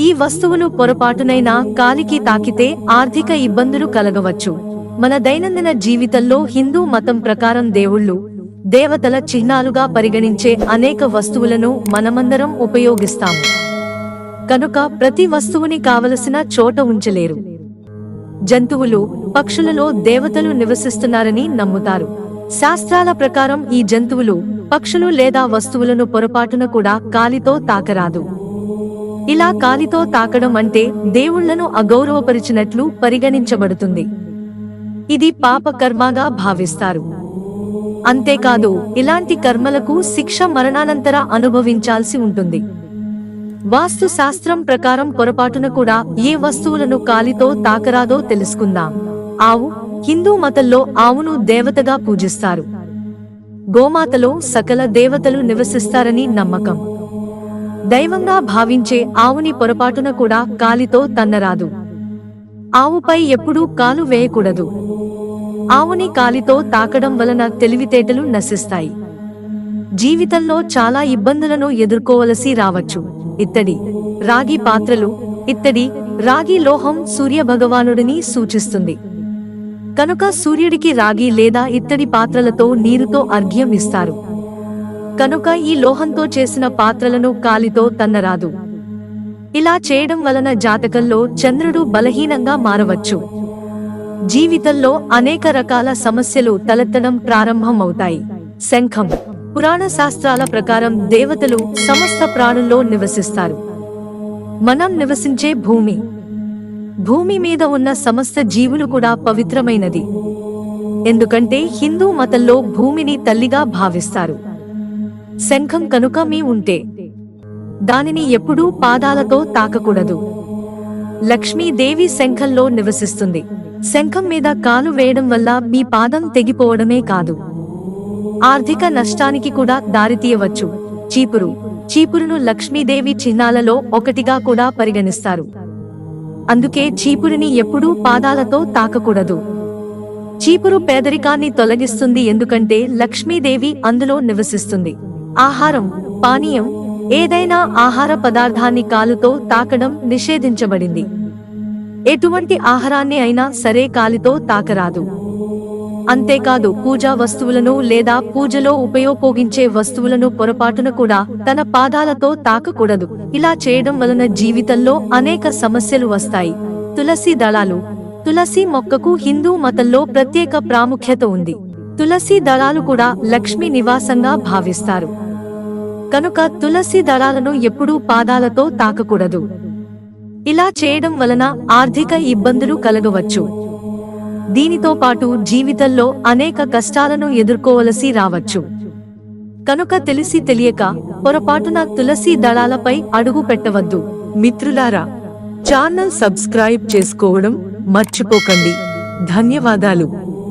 ఈ వస్తువులు పొరపాటునైనా కాలికి తాకితే ఆర్థిక ఇబ్బందులు కలగవచ్చు. మన దైనందిన జీవితంలో హిందూ మతం ప్రకారం దేవుళ్ళు దేవతల చిహ్నాలుగా పరిగణించే అనేక వస్తువులను మనమందరం ఉపయోగిస్తాము. కనుక ప్రతి వస్తువుని కావలసిన చోట ఉంచలేరు. జంతువులు పక్షులలో దేవతలు నివసిస్తున్నారని నమ్ముతారు. శాస్త్రాల ప్రకారం ఈ జంతువులు పక్షులు లేదా వస్తువులను పొరపాటున కూడా కాలితో తాకరాదు. ఇలా కాలితో తాకడం అంటే దేవుళ్ళను అగౌరవపరిచినట్లు పరిగణించబడుతుంది. ఇది పాప కర్మగా భావిస్తారు. అంతేకాదు ఇలాంటి కర్మలకు శిక్ష మరణానంతర అనుభవించాల్సి ఉంటుంది. వాస్తు శాస్త్రం ప్రకారం పొరపాటున కూడా ఏ వస్తువులను కాలితో తాకరాదో తెలుసుకుందాం. ఆవు హిందూ మతంలో ఆవును దేవతగా పూజిస్తారు. గోమాతలో సకల దేవతలు నివసిస్తారని నమ్మకం. దైవంగా భావించే ఆవుని పొరపాటున కూడా కాలితో తన్నరాదు. ఆవుపై ఎప్పుడూ కాలు వేయకూడదు. ఆవుని కాలితో తాకడం వలన తెలివితేటలు నశిస్తాయి. జీవితంలో చాలా ఇబ్బందులను ఎదుర్కోవలసి రావచ్చు. ఇత్తడి రాగి పాత్రలు ఇత్తడి రాగి లోహం సూర్య భగవానుడిని సూచిస్తుంది. కనుక సూర్యుడికి రాగి లేదా ఇత్తడి పాత్రలతో నీరుతో అర్ఘ్యం ఇస్తారు. కనుక ఈ లోహంతో చేసిన పాత్రలను కాలితో తన్నరాదు. ఇలా చేయడం వలన జాతకంలో చంద్రుడు బలహీనంగా మారవచ్చు. జీవితంలో అనేక రకాల సమస్యలు తలెత్తడం ప్రారంభమవుతాయి. శంఖం పురాణ శాస్త్రాల ప్రకారం దేవతలు సమస్త ప్రాణుల్లో నివసిస్తారు. మనం నివసించే భూమి. భూమి మీద ఉన్న సమస్త జీవులు కూడా పవిత్రమైనది. ఎందుకంటే హిందూ మతంలో భూమిని తల్లిగా భావిస్తారు. శంఖం కనుక మీ ఉంటే దానిని ఎప్పుడూ పాదాలతో తాకకూడదు. లక్ష్మీదేవి శంఖంలో నివసిస్తుంది. శంఖం మీద కాలు వేయడం వల్ల మీ పాదం తెగిపోవడమే కాదు. ఆర్థిక నష్టానికి కూడా దారితీయవచ్చు చీపురు. చీపురును లక్ష్మీదేవి చిహ్నాలలో ఒకటిగా కూడా పరిగణిస్తారు. అందుకే చీపురుని ఎప్పుడూ పాదాలతో తాకకూడదు. చీపురు పేదరికాన్ని తొలగిస్తుంది ఎందుకంటే లక్ష్మీదేవి అందులో నివసిస్తుంది. ఆహారం పానీయం ఏదైనా ఆహార పదార్థాన్ని కాలుతో తాకడం నిషేధించబడింది. ఎటువంటి ఆహారాన్ని అయినా సరే కాలితో తాకరాదు. అంతేకాదు పూజా వస్తువులను లేదా పూజలో ఉపయోగించే వస్తువులను పొరపాటున కూడా తన పాదాలతో తాకకూడదు. ఇలా చేయడం వలన జీవితంలో అనేక సమస్యలు వస్తాయి. తులసి దళాలు. తులసి మొక్కకు హిందూ మతంలో ప్రత్యేక ప్రాముఖ్యత ఉంది. తులసి దళాలు కూడా లక్ష్మి నివాసంగా భావిస్తారు. కనుక తులసి దళాలను ఎప్పుడూ పాదాలతో తాకకూడదు. ఇలా చేయడం వలన ఆర్థిక ఇబ్బందులు కలగవచ్చు. దీనితో పాటు జీవితంలో అనేక కష్టాలను ఎదుర్కోవలసి రావచ్చు. కనుక తెలిసి తెలియక పొరపాటున తులసి దళాలపై అడుగు పెట్టవద్దు. మిత్రులారా ఛానల్ సబ్స్క్రైబ్ చేసుకోవడం మర్చిపోకండి. ధన్యవాదాలు.